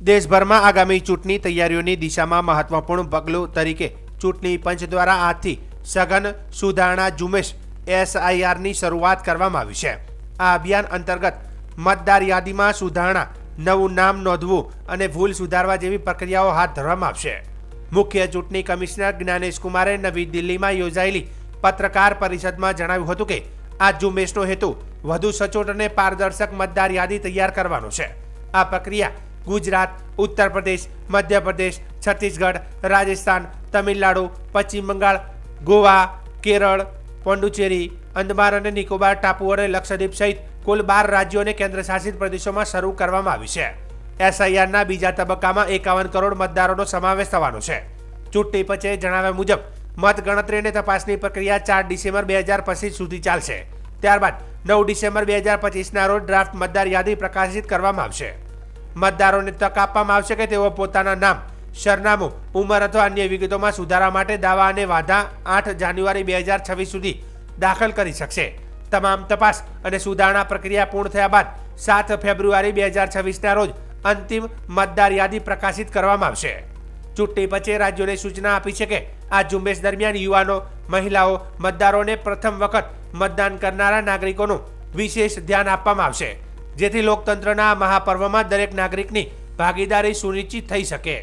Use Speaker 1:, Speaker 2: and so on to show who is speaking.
Speaker 1: દેશભરમાં આગામી ચૂંટણી તૈયારીઓની દિશામાં મહત્વપૂર્ણ પગલું તરીકે ચૂંટણી પંચ દ્વારા આજથી સઘન સુધારણા ઝુંબેશ એસઆઈઆરની શરૂઆત કરવામાં આવી છે. આ અભિયાન અંતર્ગત મતદાર યાદીમાં સુધારણા, નવું નામ નોંધવું અને ભૂલ સુધારવા જેવી પ્રક્રિયાઓ હાથ ધરવામાં આવશે. મુખ્ય ચૂંટણી કમિશનર જ્ઞાનેશ કુમારે નવી દિલ્હીમાં યોજાયેલી પત્રકાર પરિષદમાં જણાવ્યું હતું કે આ ઝુંબેશનો હેતુ વધુ સચોટ અને પારદર્શક મતદાર યાદી તૈયાર કરવાનો છે. આ પ્રક્રિયા ગુજરાત, ઉત્તર પ્રદેશ મધ્યપ્રદેશ છત્તીસગઢ, રાજસ્થાન, તમિલનાડુ, પશ્ચિમ બંગાળ, ગોવા, કેરળ પોંડુચેરી અંદમાન અને નિકોબાર ટાપુઓ અને લક્ષદ્વીપ સહિત કુલ બાર રાજ્યો અને કેન્દ્રશાસિત પ્રદેશોમાં શરૂ કરવામાં આવી છે. એસઆઈઆરના બીજા તબક્કામાં એકાવન કરોડ મતદારોનો સમાવેશ થવાનો છે. ચૂંટણી પંચે જણાવ્યા મુજબ, મતગણતરી અને તપાસની પ્રક્રિયા ચાર ડિસેમ્બર બે હજાર પચીસ સુધી ચાલશે. ત્યારબાદ નવ ડિસેમ્બર બે હજાર પચીસના રોજ ડ્રાફ્ટ મતદાર યાદી પ્રકાશિત કરવામાં આવશે. મતદારોને તક આપવામાં આવશે કે તેઓ પોતાના નામ, સરનામું, ઉંમર અથવા અન્ય વિગતોમાં સુધારા માટે દાવા અને વાધા આઠ જાન્યુઆરી બે હજાર છવ્વીસ સુધી દાખલ કરી શકશે. તમામ તપાસ અને સુધારણા પ્રક્રિયા પૂર્ણ થયા બાદ સાત ફેબ્રુઆરી બે હજાર છવ્વીસના રોજ અંતિમ મતદાર યાદી પ્રકાશિત કરવામાં આવશે. ચૂંટણી પંચે રાજ્યોને સૂચના આપી છે કે આ ઝુંબેશ દરમિયાન યુવાનો, મહિલાઓ, મતદારોને પ્રથમ વખત મતદાન કરનારા નાગરિકોનું વિશેષ ધ્યાન આપવામાં આવશે. જેથી લોકતંત્રના મહાપર્વમાં દરેક નાગરિકની ભાગીદારી સુનિશ્ચિત થઈ શકે.